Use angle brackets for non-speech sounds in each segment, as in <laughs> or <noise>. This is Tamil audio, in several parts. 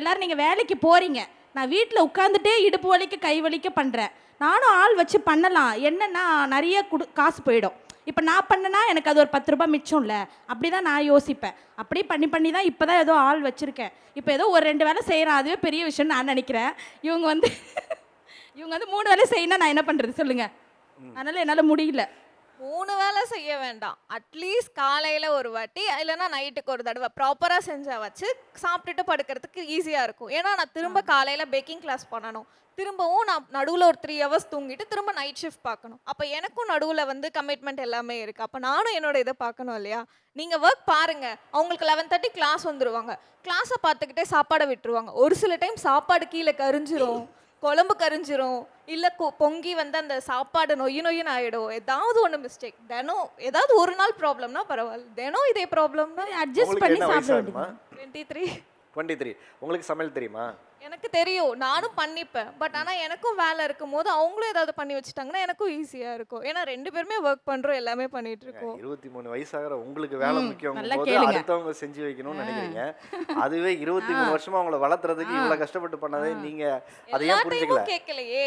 எல்லாரும் நீங்கள் வேலைக்கு போகிறீங்க நான் வீட்டில் உட்காந்துட்டே இடுப்பு வலிக்க கை வலிக்க பண்ணுறேன் நானும் ஆள் வச்சு பண்ணலாம். என்னன்னா நிறைய குடு காசு போயிடும். இப்போ நான் பண்ணனா எனக்கு அது ஒரு பத்து ரூபாய் மிச்சம்ல. அப்படி தான் நான் யோசிப்பேன். அப்படி பண்ணி பண்ணி தான் இப்போ தான் ஏதோ ஆள் வச்சுருக்கேன். இப்போ ஏதோ ஒரு ரெண்டு வேலை செய்கிறேன் அதுவே பெரிய விஷயம்னு நான் நினைக்கிறேன். இவங்க வந்து <laughs> இவங்க வந்து மூணு வேலை செய்யணும் நான் என்ன பண்ணுறது சொல்லுங்கள் அதனால் என்னால் முடியல. மூணு வேளை செய்ய வேண்டாம். அட்லீஸ்ட் காலையில் ஒரு வாட்டி இல்லைன்னா நைட்டுக்கு ஒரு தடவை ப்ராப்பராக செஞ்சா வச்சு சாப்பிட்டுட்டு படுக்கிறதுக்கு ஈஸியாக இருக்கும். ஏன்னா நான் திரும்ப காலையில் பேக்கிங் கிளாஸ் பண்ணணும். திரும்பவும் நான் நடுவில் ஒரு த்ரீ ஹவர்ஸ் தூங்கிட்டு திரும்ப நைட் ஷிஃப்ட் பார்க்கணும். அப்போ எனக்கும் நடுவில் வந்து கமிட்மெண்ட் எல்லாமே இருக்குது அப்போ நானும் என்னோட இதை பார்க்கணும் இல்லையா? நீங்கள் ஒர்க் பாருங்க. அவங்களுக்கு லெவன் தேர்ட்டி கிளாஸ் வந்துருவாங்க. கிளாஸை பார்த்துக்கிட்டே சாப்பாடை விட்டுருவாங்க. ஒரு சில டைம் சாப்பாடு கீழே கரிஞ்சிரும். குழம்பு கரிஞ்சிரும் இல்ல கொ- பொங்கி வந்து அந்த சாப்பாடு நொய்யு நொய்யுன்னு ஆயிடும். ஏதாவது ஒண்ணு மிஸ்டேக் தினம் ஏதாவது ஒரு நாள் ப்ராப்ளம்னா பரவாயில்ல. தினம் இதே ப்ராப்ளம்னா அட்ஜஸ்ட் பண்ணி சாப்பிட டுவெண்ட்டி த்ரீ டுவெண்ட்டி த்ரீ உங்களுக்கு சமையல் தெரியுமா? எனக்கு தெரியும் நானும் பண்ணிப்பேன். பட் ஆனா எனக்கும் வேலை இருக்கும் போது அவங்களும் ஏதாவது பண்ணி வச்சுட்டாங்கன்னா எனக்கும் ஈஸியா இருக்கும். ஏன்னா ரெண்டு பேருமே ஒர்க் பண்றோம் எல்லாமே பண்ணிட்டு இருக்கோம். இருபத்தி மூணு வயசாகிற உங்களுக்கு வேலை முக்கியம் போது. அடுத்தவங்க செஞ்சு வைக்கணும்னு நினைக்கிறீங்க. அதுவே <laughs> இருபத்தி மூணு வருஷமா அவங்கள வளர்த்துறதுக்கு இவ்வளவு கஷ்டப்பட்டு பண்ணதே நீங்க அதை ஏன் புரிஞ்சுக்கல? கேட்கலையே.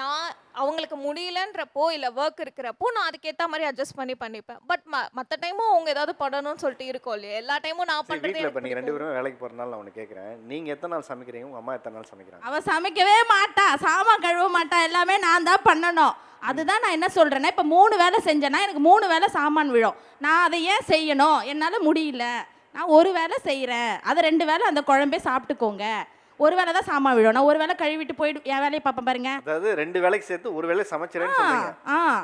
நான் அவங்களுக்கு முடியலன்றப்போ இல்ல ஒர்க் இருக்கிறப்போ நான் அதுக்கேத்த மாதிரி அட்ஜஸ்ட் பண்ணி பண்ணிப்பேன். பட் மத்த டைமும் அவங்க ஏதாவது பண்ணணும்னு சொல்லிட்டு இருக்கோம் இல்லையா? எல்லா டைமும் நான் பண்றது நீங்கள் ரெண்டு. பேரும் வேலைக்கு போகிறனால நான் ஒன்று கேட்குறேன். நீங்கள் எத்தனை நாள் சமைக்கிறீங்க? உங்கள் அம்மா எத்தனை நாள் சமைக்கிறாங்க? அவ சமைக்கவே மாட்டா. சாமான் கழுவ மாட்டா. எல்லாமே நான் தான் பண்ணணும். அதுதான் நான் என்ன சொல்கிறேன்னா இப்போ மூணு வேலை செஞ்சேன்னா எனக்கு மூணு வேலை சாமான் விழும். நான் அதை ஏன் செய்யணும்? என்னால் முடியல. நான் ஒரு வேலை செய்கிறேன் அதை ரெண்டு வேலை அந்த குழம்பே சாப்பிட்டுக்கோங்க. ஒரு வேலை தான் சாமான் விழும். நான் ஒரு வேலை கழுவிட்டு போயிடு என் வேலையை பார்ப்பேன் பாருங்க. அதாவது ரெண்டு வேலைக்கு சேர்த்து ஒரு வேலை சமைச்சிரேன்னு சொல்றீங்க.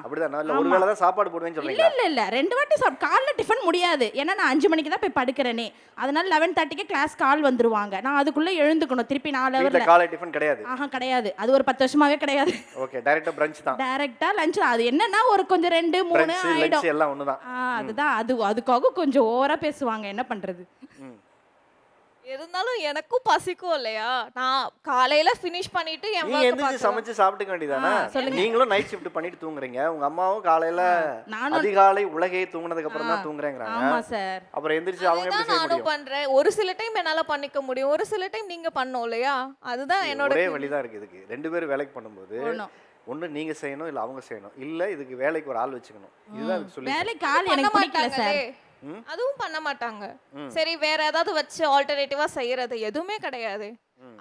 அப்படிதான் இல்ல ஒரு. வேளை தான் சாப்பாடு போடுவேன்னு இல்ல சொல்றீங்க இல்ல இல்ல. ரெண்டு வாட்டி சாப்பிட்டு காலைல டிஃபன் முடியாது. ஏன்னா நான் அஞ்சு மணிக்கு தான் போய் படுக்கிறேனே. அதனால லெவன் தேர்ட்டிக்கு கிளாஸ் கால் வந்துருவாங்க. நான் அதுக்குள்ள எழுந்துக்கணும். திருப்பி நாலு ஹவர்ல காலை டிஃபன் கிடையாது. ஆஹா கிடையாது. அது ஒரு பத்து வருஷமாவே கிடையாது. ஓகே டைரக்டா பிரஞ்ச் தான். டைரக்டா லஞ்ச் அது என்னன்னா ஒரு கொஞ்சம் ரெண்டு மூணு பிரஞ்ச் ஆயிடும். எல்லாம் ஒன்று தான் ஆ அதுதான். அது அதுக்காக கொஞ்சம் ஓவரா பேசுவாங்க. என்ன பண்றது? இருந்தாலும் எனக்கும் பசிக்கும் இல்லையா? நான் காலையில ஃபினிஷ் பண்ணிட்டு என் work எந்திரிச்சு பார்க்கலாம். சமைச்சு சாப்பிட்டுக்க வேண்டியதானே. நீங்களும் நைட் ஷிஃப்ட் பண்ணிட்டு தூங்குறீங்க. உங்க அம்மாவும் காலையில நானும் அதிகாலை உலகையே தூங்குனதுக்கு அப்புறம் தான் தூங்குறேங்கிறாங்க. ஆமா சார். அப்புறம் எந்திரிச்சு அவங்க எப்படி அதுதான் செய்ய நானும் முடியும்? பண்றேன். ஒரு சில டைம் என்னால பண்ணிக்க முடியும். ஒரு சில டைம் நீங்க பண்ணோம் இல்லையா? அதுதான் என்னோட ஒரே. வழிதான் இருக்கு இதுக்கு. ரெண்டு பேரும் வேலைக்கு பண்ணும்போது. ஒண்ணு நீங்க செய்யணும் இல்ல அவங்க செய்யணும். இல்ல இதுக்கு வேலைக்கு ஒரு ஆள் வச்சுக்கணும். இதுதான் இதுக்கு சொல்லி வேலைக்கு ஆள் பண்ண எனக்கு பிடிக்கல சார். அதுவும் பண்ண மாட்டாங்க. சரி வேற ஏதாவது வச்சு ஆல்டர்னேட்டிவா செய்யறது எதுவுமே கிடையாது.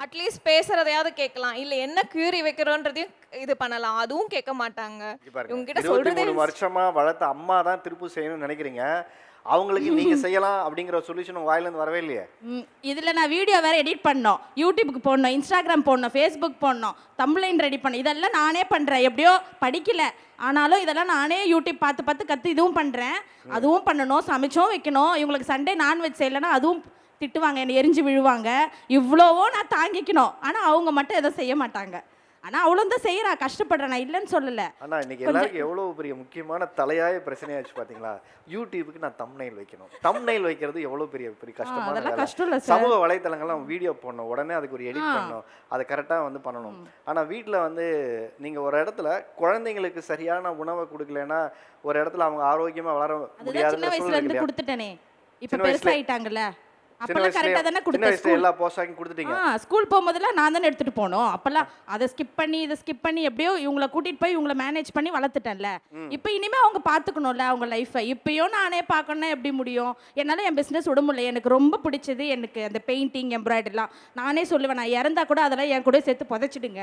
அட்லீஸ்ட் பேசுறதையாவது கேட்கலாம். இல்ல என்ன கியூரி வைக்கிறோன்றதையும் இது பண்ணலாம். அதுவும் கேட்க மாட்டாங்க. இங்க பாருங்க. இவங்க கிட்ட இருபத்தி சொல்றதே வருஷமா வளர்த்த அம்மா தான் திருப்பு செய்யணும்னு நினைக்கிறீங்க. அவங்களுக்கு நீங்க <laughs> செய்யலாம் அப்படிங்கிற சொல்யூஷன் உங்க வாயில இருந்து வரவே இல்லையே? ம், இதுல நான் வீடியோ வேற எடிட் பண்ணோம். யூடியூப்க்கு போடணும் இன்ஸ்டாகிராம் போடணும் ஃபேஸ்புக் போடணும் தம்ப்ளைன் ரெடி பண்ணணும் இதெல்லாம் நானே பண்றேன். எப்படியோ படிக்கல. ஆனாலும் இதெல்லாம் நானே யூடியூப் பார்த்து பார்த்து கத்து இதுவும் பண்றேன். அதுவும் பண்ணணும் சமைச்சும் வைக்கணும். இவங்களுக்கு சண்டே நான்வெஜ் செய்யலைன்னா அதுவும் திட்டுவாங்க என்னை எரிஞ்சு விழுவாங்க. இவ்வளவோ நான் தாங்கிக்கணும். ஆனா அவங்க மட்டும் எதுவும் செய்ய மாட்டாங்க. ஆனா அவளும் தான் செய்யறா கஷ்டப்படுறேன் நான் இல்லைன்னு சொல்லல. ஆனா இன்னைக்கு எல்லாருக்கும் எவ்வளவு பெரிய முக்கியமான தலையாய பிரச்சனையாச்சு பாத்தீங்களா? யூடியூபுக்கு நான் தம்ப்நெயில் வைக்கணும். தம்ப்நெயில் வைக்கிறது எவ்வளவு பெரிய பெரிய கஷ்டமான சமூக வலைத்தளங்கள்லாம் வீடியோ போடணும். உடனே அதுக்கு ஒரு எடிட் பண்ணணும். அதை கரெக்டா வந்து பண்ணணும். ஆனா வீட்ல வந்து நீங்க ஒரு இடத்துல குழந்தைங்களுக்கு சரியான உணவை கொடுக்கலன்னா ஒரு இடத்துல அவங்க ஆரோக்கியமா வளர அதுதான் சின்ன முடியாத வயசுல சூழ்நிலை இருந்து இல்லையா? கொடுத்துட்டேனே. இப்ப பெருசாயிட்டாங்கல்ல. அப்பெல்லாம் கரெக்டா தானே கொடுத்தேன். எல்லா போஷாக்கும் கொடுத்துட்டீங்க. ஆ ஸ்கூல் போகும்போதெல்லாம் நான் தானே எடுத்துட்டு போனோம். அப்பெல்லாம் அதை ஸ்கிப் பண்ணி இதை ஸ்கிப் பண்ணி எப்படியோ இவங்களை கூட்டிட்டு போய் இவங்களை மேனேஜ் பண்ணி வளர்த்துட்டேன்ல. இப்போ இனிமே அவங்க பார்த்துக்கணும்ல அவங்க லைஃப்பை இப்பயும் நானே பார்க்கணும்னா எப்படி முடியும்? என்னால் என் பிஸ்னஸ் விட முடியல. எனக்கு ரொம்ப பிடிச்சது எனக்கு அந்த பெயிண்டிங் எம்ப்ராய்டரிலாம் நானே சொல்லுவேன் நான் இறந்தா கூட அதெல்லாம் என் கூட சேர்த்து புதைச்சிடுங்க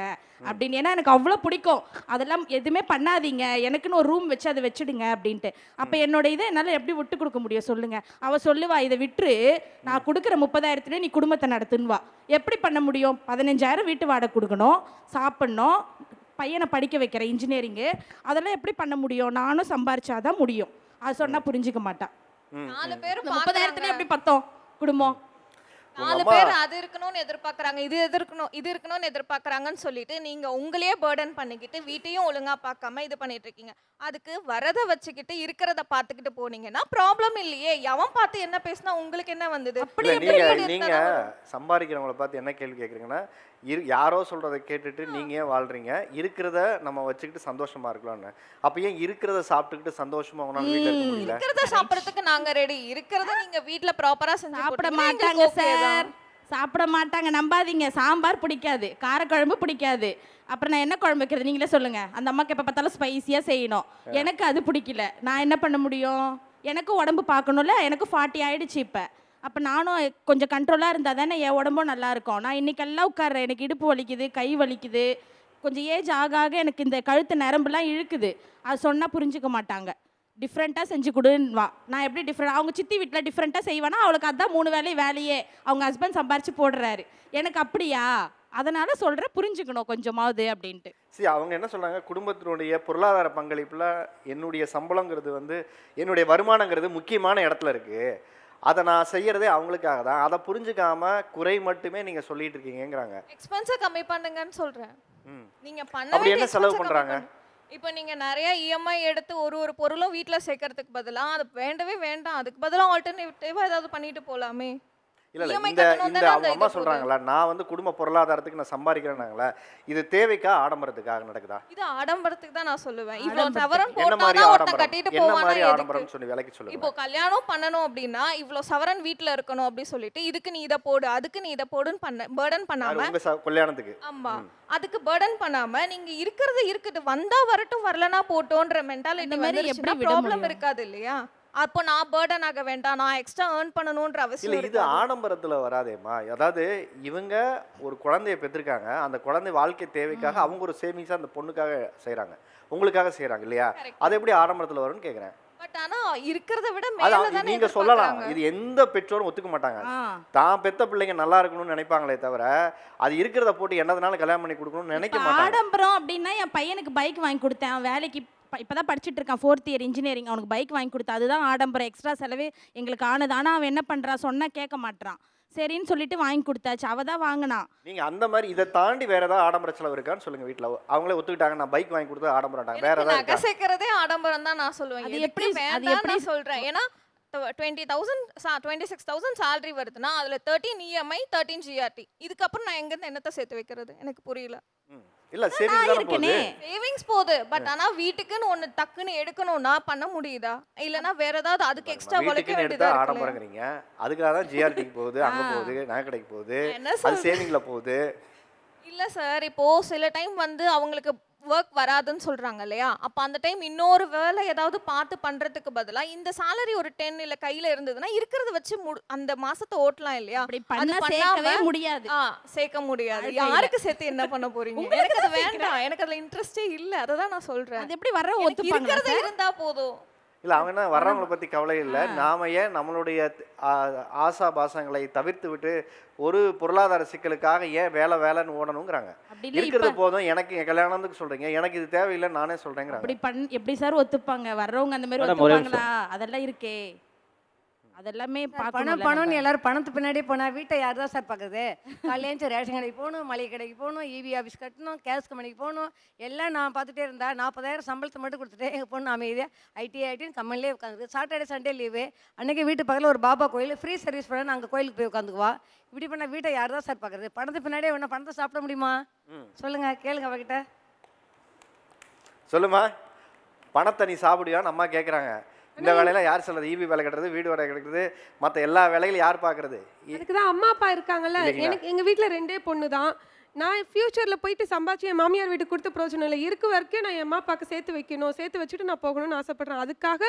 அப்படின்னு. ஏன்னா எனக்கு அவ்வளோ பிடிக்கும். அதெல்லாம் எதுவுமே பண்ணாதீங்க. எனக்குன்னு ஒரு ரூம் வச்சு அதை வச்சிடுங்க அப்படின்ட்டு. அப்போ என்னோட இதை என்னால் எப்படி விட்டு கொடுக்க முடியும் சொல்லுங்க. அவ சொல்லுவா இதை விட்டுரு. நான் கொடுக்குற முப்பதாயிரத்துல நீ குடும்பத்தை நடத்துன்னுவா எப்படி பண்ண முடியும்? பதினஞ்சாயிரம் வீட்டு வாடகை கொடுக்கணும் சாப்பிட்ணும் பையனை படிக்க வைக்கிற இன்ஜினியரிங்கு அதெல்லாம் எப்படி பண்ண முடியும்? நானும் சம்பாரிச்சாதான் முடியும். அது சொன்னா புரிஞ்சுக்க மாட்டான் நாலு பேர் இந்த முப்பதாயிரத்துல எப்படி பத்தோம்? குடும்பம். நாலு பேர் அது இருக்கணும்னு எதிர்பார்க்கறாங்க இது எதிர்க்கணும் இது இருக்கணும்னு எதிர்பார்க்கறாங்கன்னு சொல்லிட்டு நீங்க உங்களையே பேர்டன் பண்ணிக்கிட்டு வீட்டையும் ஒழுங்கா பார்க்காம இது பண்ணிட்டு இருக்கீங்க. அதுக்கு வரத வச்சுக்கிட்டு இருக்கிறத பார்த்துக்கிட்டு போனீங்கன்னா ப்ராப்ளம் இல்லையே. எவன் பார்த்து என்ன பேசினா உங்களுக்கு என்ன வந்தது? அப்படி நீங்க நீங்க. சம்பாதிக்கிறவங்கள பார்த்து என்ன கேள்வி கேக்குறீங்கன்னா இரு யாரோ சொல்றதை கேட்டுட்டு நீங்க ஏன் வாழ்றீங்க? இருக்கிறத நம்ம வச்சுக்கிட்டு சந்தோஷமா இருக்கலாம்னு. அப்ப ஏன் இருக்கிறத சாப்பிட்டுக்கிட்டு சந்தோஷமா உங்களால வீட்ல இருக்க முடியல? இருக்கிறத சாப்பிடறதுக்கு நாங்க ரெடி இருக்கிறத நீங்க வீட்ல ப்ராப்பரா செஞ்சு சாப்பிட மாட்டாங்க okay சார். சாப்பிட மாட்டாங்க நம்பாதீங்க. சாம்பார் பிடிக்காது காரக்குழம்பு பிடிக்காது. அப்புறம் நான் என்ன குழம்பு வைக்கிறது? நீங்களே சொல்லுங்க. அந்த அம்மாக்கு எப்போ பார்த்தாலும் ஸ்பைசியாக செய்யணும். எனக்கு அது பிடிக்கல. நான் என்ன பண்ண முடியும்? எனக்கு உடம்பு பார்க்கணும்ல எனக்கு ஃபார்ட்டி ஆயிடுச்சு இப்போ. அப்போ நானும் கொஞ்சம் கண்ட்ரோலாக இருந்தால் தானே என் உடம்பும் நல்லா இருக்கும். நான் இன்னைக்கெல்லாம் உட்கார்றேன். எனக்கு இடுப்பு வலிக்குது கை வலிக்குது. கொஞ்சம் ஏஜ் ஆக ஆக எனக்கு இந்த கழுத்து நரம்புலாம் இழுக்குது. அது சொன்னால் புரிஞ்சுக்க மாட்டாங்க. டிஃப்ரெண்ட்டாக செஞ்சு கொடுன்னு வா நான் எப்படி டிஃப்ரெண்ட் அவங்க சித்தி வீட்டில் டிஃப்ரெண்ட்டாக செய்வேனா அவளுக்கு அதான் மூணு வேலை வேலையே. அவங்க ஹஸ்பண்ட் சம்பாரிச்சு போடுறாரு. எனக்கு அப்படியா? அதனால சொல்கிறேன் புரிஞ்சுக்கணும் கொஞ்சமாவது அப்படின்ட்டு. சரி அவங்க என்ன சொல்றாங்க? குடும்பத்தினுடைய பொருளாதார பங்களிப்புல என்னுடைய சம்பளங்கிறது வந்து என்னுடைய வருமானங்கிறது முக்கியமான இடத்துல இருக்கு. அதை நான் செய்யறதே அவங்களுக்காக தான். அதை புரிஞ்சுக்காம குறை மட்டுமே நீங்க சொல்லிட்டு இருக்கீங்கங்கிறாங்க. எக்ஸ்பென்ஸை கம்மி பண்ணுங்கன்னு சொல்றேன். ம். நீங்க பண்ண என்ன செலவு பண்றாங்க? இப்போ நீங்க நிறைய இஎம்ஐ எடுத்து ஒரு ஒரு பொருளும் வீட்டில் சேர்க்கறதுக்கு பதிலா அது வேண்டவே வேண்டாம். அதுக்கு பதிலா ஆல்டர்னேட்டிவாக ஏதாவது பண்ணிட்டு போலாமே. இல்ல இல்ல இந்த இந்த அவங்க அம்மா இது சொல்றாங்களா நான் வந்து குடும்ப பொருளாதாரத்துக்கு நான் சம்பாதிக்கிறேன்னாங்களா இது தேவைக்கா ஆடம்பரத்துக்காக நடக்குதா? இது ஆடம்பரத்துக்கு தான் நான் சொல்லுவேன். இவ்வளவு ஆடம்பரத்துக்கு. சவரன் போட்டாதான் ஒருத்தன் ஆடம்பரம்? கட்டிட்டு போவானா ஆடம்பரம்னு சொல்லி விலைக்கு இப்போ சொல்லுங்க கல்யாணம் பண்ணணும் அப்படின்னா இவ்ளோ சவரன் வீட்ல இருக்கணும் அப்படி சொல்லிட்டு இதுக்கு நீ இதை போடு அதுக்கு நீ இதை போடுன்னு பண்ண பேர்டன் பண்ணாம கல்யாணத்துக்கு. ஆமா. அதுக்கு பேர்டன் பண்ணாம நீங்க இருக்கிறது இருக்குது. வந்தா வரட்டும் வரலனா போட்டோன்ற மென்டாலிட்டி மாதிரி எப்படி விட ப்ராப்ளம்? இருக்காது இல்லையா? அப்போ நான் பேர்டன் ஆக வேண்டாம் நான் எக்ஸ்ட்ரா ஏர்ன் பண்ணணும்ன்ற இல்ல அவசியம் இது இருக்காது. ஆடம்பரத்துல வராதேம்மா. அதாவது இவங்க ஒரு குழந்தைய பெற்றிருக்காங்க. அந்த குழந்தை வாழ்க்கை தேவைக்காக அவங்க ஒரு சேவிங்ஸா அந்த பொண்ணுக்காக செய்றாங்க. உங்களுக்காக செய்றாங்க இல்லையா. அது எப்படி ஆடம்பரத்துல வரும்னு கேக்குறேன். பட் ஆனா இருக்கிறத விட மேல தானே நீங்க சொல்லலாம். இது எந்த பெற்றோரும் ஒத்துக்க மாட்டாங்க. தான் பெத்த பிள்ளைங்க நல்லா இருக்கணும்னு நினைப்பாங்களே தவிர அது இருக்கிறத போட்டு என்னதுனாலும் கல்யாணம் பண்ணி கொடுக்கணும்னு நினைக்க மாட்டாங்க. ஆடம்பரம் அப்படின்னா என் பையனுக்கு பைக் வாங்கி கொடுத்தேன். வேலைக்கு இப்ப- இப்பதான் படிச்சுட்டு இருக்கான் ஃபோர்த் இயர் இன்ஜினியரிங் அவனுக்கு பைக் வாங்கி கொடுத்தேன் அதுதான் ஆடம்பரம் எக்ஸ்ட்ரா செலவே எங்களுக்கு ஆனது. ஆனா அவன் என்ன பண்றான் சொன்னா கேட்க மாட்றான். சரின்னு சொல்லிட்டு வாங்கி கொடுத்தாச்சு. அவ தான் வாங்கினான் நீங்க அந்த மாதிரி இதை தாண்டி வேற ஏதாவது ஆடம்பர செலவு இருக்கான்னு சொல்லுங்க வீட்ல. அவங்களே ஒத்துக்கிட்டாங்க நான் பைக் வாங்கி கொடுத்தா ஆடம்பரம்ட்டாங்க வேற ஏதாவது நகை சேர்க்கறதே ஆடம்பரம் தான் நான் சொல்லுவேன். அது எப்படி- அது எப்படி- சொல்றேன். ஏன்னா twenty thousand twenty six thousand salary வருதுன்னா அதுல தேர்ட்டின் இஎம்ஐ தேர்ட்டின் ஜிஆர்டி இதுக்கப்புறம் நான் எங்கேருந்து என்னத்தை சேர்த்து வைக்கிறது? எனக்கு புரியல. இல்ல சேவிங்ஸ் தானே போகுது. சேவிங்ஸ் போகுது பட் ஆனா வீட்டுக்குன்னு ஒண்ணு டக்குன்னு எடுக்கணும்னா பண்ண முடியுதா? இல்லனா வேற ஏதாவது அதுக்கு எக்ஸ்ட்ரா உழைக்க வீட்டுக்குன்னு எடுத்தா வேண்டியதா இருக்கு ஆடம்பரங்கிறீங்க அதுக்காக தான் ஜிஆர்டிக்கு போகுது அங்க. போகுது நகை கடைக்கு போகுது என்ன அது சேவிங்ல போகுது. இல்ல சார் இப்போ சில டைம் வந்து அவங்களுக்கு ஒர்க் வராதுன்னு சொல்றாங்க இல்லையா? அப்ப அந்த டைம் இன்னொரு வேலை ஏதாவது பார்த்து பண்றதுக்கு பதிலா இந்த salary ஒரு டென் இல்ல கையில இருந்ததுன்னா இருக்கிறத வச்சு முடி- அந்த மாசத்தை ஓட்டலாம் இல்லையா? சேர்க்கவே முடியாது. ஆ சேர்க்க முடியாது. யாருக்கு சேர்த்து என்ன பண்ண போறீங்க? எனக்கு அது. வேண்டாம். எனக்கு அதுல இன்ட்ரெஸ்டே இல்ல. அதை தான் நான் சொல்றேன். அது எப்படி வர இருக்கிறது இருந்தா போதும். இல்ல அவங்க என்ன வர்றவங்களை பத்தி கவலை இல்ல. நாம ஏன் நம்மளுடைய ஆசா பாசங்களை தவிர்த்து விட்டு ஒரு பொருளாதார சிக்கலுக்காக ஏன் வேலை வேலைன்னு ஓடணுங்கிறாங்க. இருக்கிறது போதும். எனக்கு என் கல்யாணத்துக்கு சொல்றீங்க. எனக்கு இது தேவையில்லைன்னு நானே சொல்றேங்கிறாங்க. அப்படி பண் எப்படி சார் ஒத்துப்பாங்க? வர்றவங்க அந்த மாதிரி ஒத்துப்பாங்களா? அதெல்லாம் இருக்கே. அதெல்லாமே பணம் பணம்னு எல்லாரும் பணத்து பின்னாடியே போனா வீட்டை யார் தான் சார் பார்க்குறது? காலையிலேருந்து ரேஷன் கடைக்கு போகணும் மளிகை கடைக்கு போகணும் இபி ஆஃபீஸ் கட்டணும் கேஸ் கம்பெனிக்கு போகணும். எல்லாம் நான் பார்த்துட்டே இருந்தா நாற்பதாயிரம் சம்பளத்தை மட்டும் கொடுத்துட்டு எங்கள் பொண்ணு அமைதியாக ஐடி ஐடின்னு கம்பெனிலே உட்காந்து சாட்டர்டே சண்டே லீவு அன்னைக்கு வீட்டு பக்கத்தில் ஒரு பாபா கோயில் ஃப்ரீ சர்வீஸ் பண்ண நாங்கள் கோயிலுக்கு போய் உட்காந்துக்குவா. இப்படி பண்ண வீட்டை யார் தான் சார் பார்க்குறது? பணத்து பின்னாடியே ஒன்று பணத்தை சாப்பிட முடியுமா? ம். சொல்லுங்க கேளுங்க அவகிட்ட. சொல்லுமா பணத்தை நீ சாப்பிடுவியான்னு அம்மா கேக்குறாங்க. இந்த வேலையெல்லாம் யார் சொல்றது? ஈபி வேலை கட்டுறது வீடு வேலை கட்டுறது மத்த எல்லா வேலைகளும் யார் பாக்குறது? இ- அதுக்கு தான் அம்மா அப்பா இருக்காங்கல்ல? எனக்கு எங்கள் வீட்டில் ரெண்டே பொண்ணு தான். நான் ஃப்யூச்சரில் போயிட்டு சம்பாதிச்சு என் மாமியார் வீட்டுக்கு கொடுத்து பிரயோஜனம் இல்லை. இருக்க வரைக்கும் நான் என் அம்மா அப்பாவுக்கு சேர்த்து வைக்கணும் சேர்த்து வச்சுட்டு நான் போகணும்னு ஆசைப்பட்றேன். அதுக்காக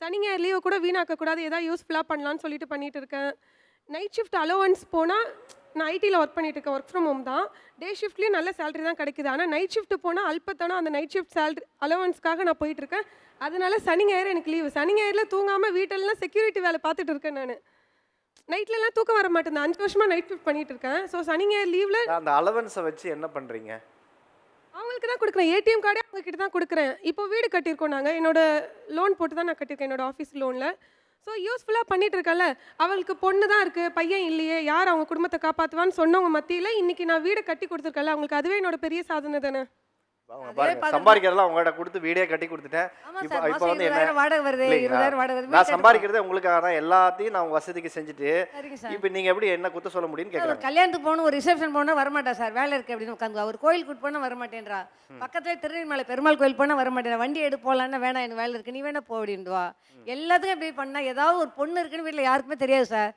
சனி ஞாயிறு லீவை கூட வீணாக்கக்கூடாது. ஏதாவது யூஸ்ஃபுல்லாக பண்ணலான்னு சொல்லிட்டு பண்ணிட்டு இருக்கேன். நைட் ஷிஃப்ட் அலோவன்ஸ் போனால் நான் ஐடியில் ஒர்க் பண்ணிட்டு இருக்கேன். ஒர்க் ஃப்ரம் ஹோம் தான். டே ஷிஃப்ட்லேயும் நல்ல சேலரி தான் கிடைக்குது. ஆனால் நைட் ஷிஃப்ட் போனால் அல்பத்தனம். அந்த நைட் ஷிஃப்ட் சேலரி அலோவன்ஸ்க்காக நான் போயிட்டு இருக்கேன். அதனால சனி ஞாயிறு எனக்கு லீவு சனி ஞாயிறில் தூங்காமல் வீட்டெல்லாம் செக்யூரிட்டி வேலை பார்த்துட்டு இருக்கேன் நான். நைட்லலாம் தூக்கம் வர மாட்டேங்குது. அஞ்சு வருஷமா நைட் ஷிஃப்ட் பண்ணிட்டு இருக்கேன். ஸோ சனி ஞாயிறு லீவ்ல அந்த அலவன்ஸை வச்சு என்ன பண்றீங்க? அவங்களுக்கு தான் கொடுக்குறேன். ஏடிஎம் கார்டே அவங்க கிட்ட தான் கொடுக்குறேன். இப்போ வீடு கட்டியிருக்கோம் நாங்கள் என்னோட லோன் போட்டு தான் நான் கட்டியிருக்கேன் என்னோட ஆஃபீஸ் லோனில் ஸோ யூஸ்ஃபுல்லாக பண்ணிட்டு இருக்கல அவளுக்கு பொண்ணு தான் இருக்குது பையன் இல்லையே யார் அவங்க குடும்பத்தை காப்பாற்றுவான்னு சொன்னவங்க மத்தியில் இன்னைக்கு நான் வீடு கட்டி கொடுத்துருக்கல அவங்களுக்கு அதுவே என்னோட பெரிய சாதனை தானே. அவங்க பாருங்க. சம்பாதிக்கிறதெல்லாம் உங்கள்கிட்ட கொடுத்து வீடே கட்டி கொடுத்துட்டேன். இப்போ இப்போ வந்து என்ன? வாடகை வருது? இருபதாயிரம் வாடகை வருது நான் சம்பாதிக்கிறதே உங்களுக்காக தான். எல்லாத்தையும் நான் வசதிக்கு செஞ்சுட்டு இப்போ நீங்க எப்படி என்ன குத்த சொல்ல முடியும்னு ஒரு கேட்குறாங்க கல்யாணத்துக்கு போகணும் ஒரு ரிசப்ஷன் போனால் வரமாட்டா சார். வேலை இருக்கு அப்படின்னு உட்காந்து அவர் கோயில் கூட்டு போனால் வரமாட்டேன்றா. பக்கத்துல திருநெல்வேலி பெருமாள் கோயில் போனால் வரமாட்டேன் வண்டி எடு போகலான்னா வேணாம் எனக்கு வேலை இருக்கு நீ வேணா போ அப்படின்டுவா. எல்லாத்துக்கும் இப்படி பண்ணா ஏதாவது ஒரு பொண்ணு இருக்குன்னு வீட்டில் யாருக்குமே தெரியாது சார்.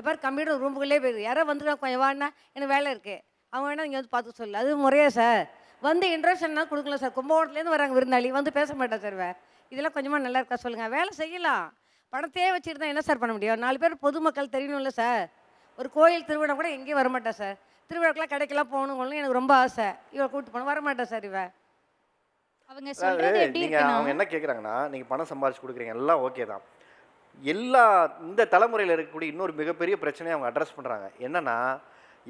எப்போ கம்ப்யூட்டர் ரூமுக்குள்ளே போயிடுது. யாரோ வந்துட்டு கொஞ்சம் வான்னா எனக்கு வேலை இருக்கு. அவங்க வேணா இங்கே வந்து பார்த்து சொல்லு. அது முறையா சார். வந்து இன்ட்ரஷன்லாம் கொடுக்கல சார். கும்பகோணத்துலேருந்து வராங்க விருந்தாளி. வந்து பேச மாட்டா சார் இதெல்லாம் கொஞ்சமாக நல்லா இருக்கா சொல்லுங்கள் வேலை செய்யலாம். பணத்தையே வச்சுட்டு தான் என்ன சார் பண்ண முடியும்? நாலு பேர் பொதுமக்கள் தெரியணும்ல சார். ஒரு கோயில் திருவிழா கூட எங்கேயும் வரமாட்டா சார். திருவிழாக்கெல்லாம் கடைக்கெல்லாம் போகணுங்கன்னு எனக்கு ரொம்ப ஆசை. இவ கூப்பிட்டு போகணும் வரமாட்டா சார் இவ. அவங்க சொல்றது எப்படி நீங்க அவங்க என்ன கேட்குறாங்கன்னா நீங்க பணம் சம்பாதிச்சு கொடுக்குறீங்க. எல்லாம் ஓகே தான். எல்லா இந்த தலைமுறையில் இருக்கக்கூடிய இன்னொரு மிகப்பெரிய பிரச்சனையை அவங்க அட்ரஸ் பண்றாங்க. என்னன்னா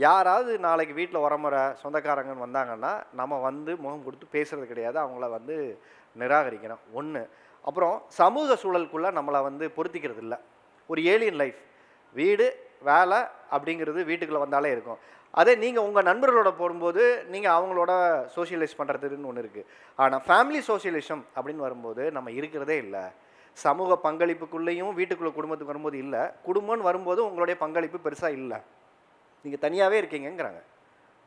யாராவது நாளைக்கு வீட்டில் உரமுறை சொந்தக்காரங்கன்னு வந்தாங்கன்னா நம்ம வந்து முகம் கொடுத்து பேசுறது கிடையாது. அவங்கள வந்து நிராகரிக்கணும். ஒன்று அப்புறம் சமூக சூழலுக்குள்ளே நம்மளை வந்து பொருத்திக்கிறது இல்லை. ஒரு ஏலியன் லைஃப் வீடு வேலை அப்படிங்கிறது வீட்டுக்குள்ளே வந்தாலே இருக்கும். அதே நீங்கள் உங்கள் நண்பர்களோட போடும்போது நீங்கள் அவங்களோட சோசியலைஸ் பண்ணுறதுன்னு ஒன்று இருக்குது ஆனால் ஃபேமிலி சோஷியலிசம் அப்படின்னு வரும்போது நம்ம இருக்கிறதே இல்லை. சமூக பங்களிப்புக்குள்ளேயும் வீட்டுக்குள்ளே குடும்பத்துக்கு வரும்போது இல்லை. குடும்பம்னு வரும்போது உங்களுடைய பங்களிப்பு பெருசாக இல்லை. நீங்கள் தனியாகவே இருக்கீங்கங்கிறாங்க.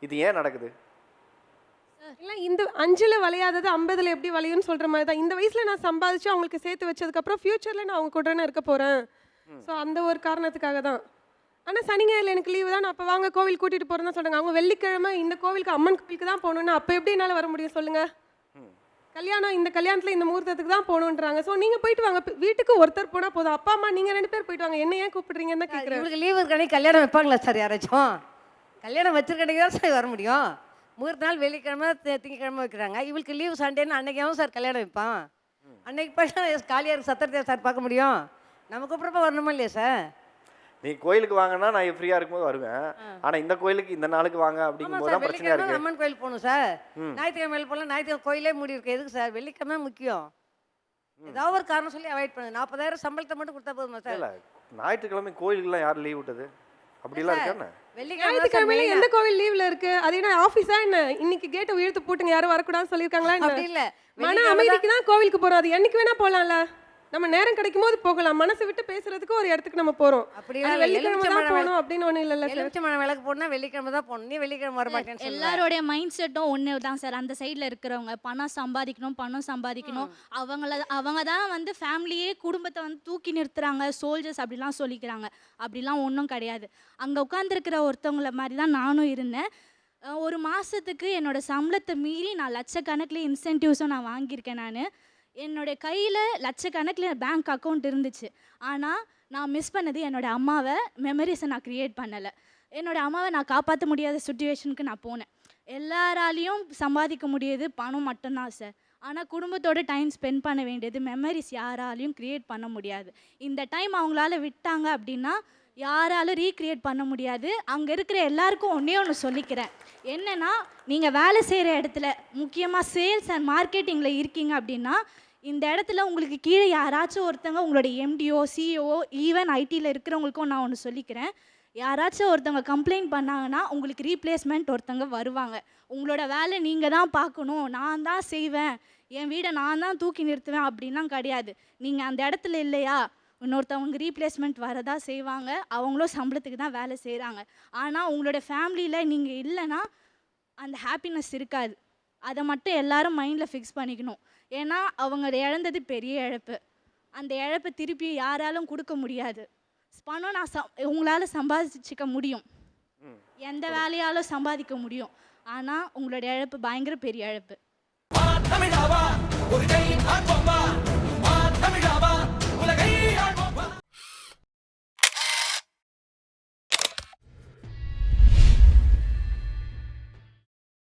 இது ஏன் நடக்குது? இல்லை இந்த அஞ்சுல வளையாதது ஐம்பதுல எப்படி வளையும்னு சொல்ற மாதிரி தான். இந்த வயசுல நான் சம்பாதிச்சு அவங்களுக்கு சேர்த்து வச்சதுக்கப்புறம் ஃபியூச்சர்ல நான் அவங்க கூட தானே இருக்க போறேன். ஸோ அந்த ஒரு காரணத்துக்காக தான். ஆனால் சனி ஞாயிறுல எனக்கு லீவு தான். நான் அப்போ வாங்க கோவில் கூட்டிட்டு போறேன்னு தான் சொல்றாங்க. அவங்க வெள்ளிக்கிழமை இந்த கோவிலுக்கு அம்மன் கோவிலுக்கு தான் போகணும்னு அப்போ எப்படி என்னால் வர முடியும் சொல்லுங்க? கல்யாணம் இந்த கல்யாணத்தில் இந்த முகூர்த்தத்துக்கு தான் போகணுன்றாங்க. ஸோ நீங்கள் போயிட்டு வாங்க. வீட்டுக்கு ஒருத்தர் போனால் போதும். அப்பா அம்மா நீங்கள் ரெண்டு பேர் போயிட்டு வாங்க. என்ன ஏன் கூப்பிடுறீங்கன்னு தான் கேட்குறேன் இவங்களுக்கு லீவு இருக்கானே கல்யாணம் வைப்பாங்களா சார் யாராச்சும்? கல்யாணம் வச்சிருக்கடைக்கு தான் சார் வர முடியும். முகூர்த்த நாள் வெள்ளிக்கிழமை திங்கக்கிழமை வைக்கிறாங்க. இவளுக்கு லீவு சண்டேன்னு அன்னைக்கு சார் கல்யாணம் வைப்பான். அன்னைக்கு போய் காலியாக இருக்கு சத்திரத்தையா சார் பார்க்க முடியும். நம்ம கூப்பிட்றப்ப வரணுமா இல்லையா சார்? நீ கோயிலுக்கு வாங்கன்னா நான் ஃப்ரீயாக இருக்கும்போது வருவேன். ஆனால் இந்த கோயிலுக்கு இந்த நாளுக்கு வாங்க ஆமாம் அப்படிங்கும்போது சார் தான் பிரச்சனையாக வெள்ளிக்கிழமை இருக்குது அம்மன் கோயில் போகணும் சார். ஞாயிற்றுக்கிழமை போகலாம். ஞாயிற்றுக்கிழமை கோயிலே மூடி இருக்கு. எதுக்கு சார்? வெள்ளிக்கிழமை முக்கியம். ஏதாவது ஒரு காரணம் சொல்லி அவாய்ட் பண்ணுங்க. நாற்பதாயிரம் சம்பளத்தை மட்டும் கொடுத்தா போதுமா சார்? இல்லை ஞாயிற்றுக்கிழமை கோயிலுக்குலாம் யார் லீவ் விட்டது? அப்படிலாம் இருக்கானே? ஞாயிற்றுக்கிழமையில எந்த கோவில் லீவ்ல இருக்கு? அது என்ன ஆஃபீஸா என்ன? இன்னைக்கு கேட்டை இழுத்து போட்டுங்க. யாரும் வரக்கூடாதுன்னு சொல்லியிருக்காங்களா இல்ல. மன அமைதிக்கு தான் கோவிலுக்கு போறோம். அது என்னைக்கு வேணா போலாம்ல. நம்ம நேரம் கிடைக்கும் போது போகலாம். மனசு விட்டு பேசுறதுக்கு ஒரு இடத்துக்கு நம்ம போறோம். இல்ல. வெள்ளிக்கிழமை தான் போகணும் அப்படின்னு ஒண்ணு இல்லைல்ல சார். எலுமிச்சம்பழம் விளக்கு போடணும்னா வெள்ளிக்கிழமை தான் போகணும். நீ வெள்ளிக்கிழமை வர சொல்லுவ. எல்லாரோடைய மைண்ட் செட்டும் ஒன்று தான் சார். அந்த சைடில் இருக்கிறவங்க பணம் சம்பாதிக்கணும் பணம் சம்பாதிக்கணும். அவங்கள அவங்க தான் வந்து ஃபேமிலியே குடும்பத்தை வந்து தூக்கி நிறுத்துறாங்க. சோல்ஜர்ஸ் அப்படிலாம் சொல்லிக்கிறாங்க. அப்படிலாம் ஒன்றும் கிடையாது. அங்கே உட்காந்துருக்கிற ஒருத்தவங்கள மாதிரி தான் நானும் இருந்தேன். ஒரு மாதத்துக்கு என்னோட சம்பளத்தை மீறி நான் லட்சக்கணக்கில் இன்சென்டிவ்ஸும் நான் வாங்கியிருக்கேன் நான். என்னுடைய கையில் லட்சக்கணக்கில் பேங்க் அக்கௌண்ட் இருந்துச்சு. ஆனால் நான் மிஸ் பண்ணது என்னோட அம்மாவை மெமரிஸை நான் க்ரியேட் பண்ணலை. என்னோடய அம்மாவை நான் காப்பாற்ற முடியாத சுச்சுவேஷனுக்கு நான் போனேன். எல்லாராலையும் சம்பாதிக்க முடியாது பணம் மட்டும்தான் சார் ஆனால் குடும்பத்தோட டைம் ஸ்பெண்ட் பண்ண வேண்டியது மெமரிஸ் யாராலையும் க்ரியேட் பண்ண முடியாது. இந்த டைம் அவங்களால விட்டாங்க அப்படின்னா யாராலும் ரீக்ரியேட் பண்ண முடியாது. அங்கே இருக்கிற எல்லாருக்கும் ஒன்றே ஒன்று சொல்லிக்கிறேன். என்னென்னா நீங்கள் வேலை செய்கிற இடத்துல முக்கியமாக சேல்ஸ் அண்ட் மார்க்கெட்டிங்கில் இருக்கீங்க அப்படின்னா இந்த இடத்துல உங்களுக்கு கீழே யாராச்சும் ஒருத்தவங்க உங்களோட எம்டிஓ சிஓ ஈவன் ஐடியில் இருக்கிறவங்களுக்கும் நான் ஒன்று சொல்லிக்கிறேன். யாராச்சும் ஒருத்தவங்க கம்ப்ளைண்ட் பண்ணாங்கன்னா உங்களுக்கு ரீப்ளேஸ்மெண்ட் ஒருத்தவங்க வருவாங்க. உங்களோட வேலை நீங்கள் தான் பார்க்கணும். நான் தான் செய்வேன். என் வீடை நான் தான் தூக்கி நிறுத்துவேன் அப்படின்லாம் கிடையாது. நீங்கள் அந்த இடத்துல இல்லையா? இன்னொருத்தவங்க ரீப்ளேஸ்மெண்ட் வரதா செய்வாங்க. அவங்களும் சம்பளத்துக்கு தான் வேலை செய்கிறாங்க ஆனால் உங்களோட ஃபேமிலியில் நீங்கள் இல்லைன்னா அந்த ஹாப்பினஸ் இருக்காது. அதை மட்டும் எல்லாரும் மைண்டில் ஃபிக்ஸ் பண்ணிக்கணும். ஏன்னா அவங்க இழந்தது பெரிய இழப்பு. அந்த இழப்பை திருப்பி யாராலும் கொடுக்க முடியாது. பணம் நான் சம் உங்களால் சம்பாதிச்சுக்க முடியும். எந்த வேலையாலும் சம்பாதிக்க முடியும். ஆனால் உங்களோட இழப்பு பயங்கர பெரிய இழப்பு.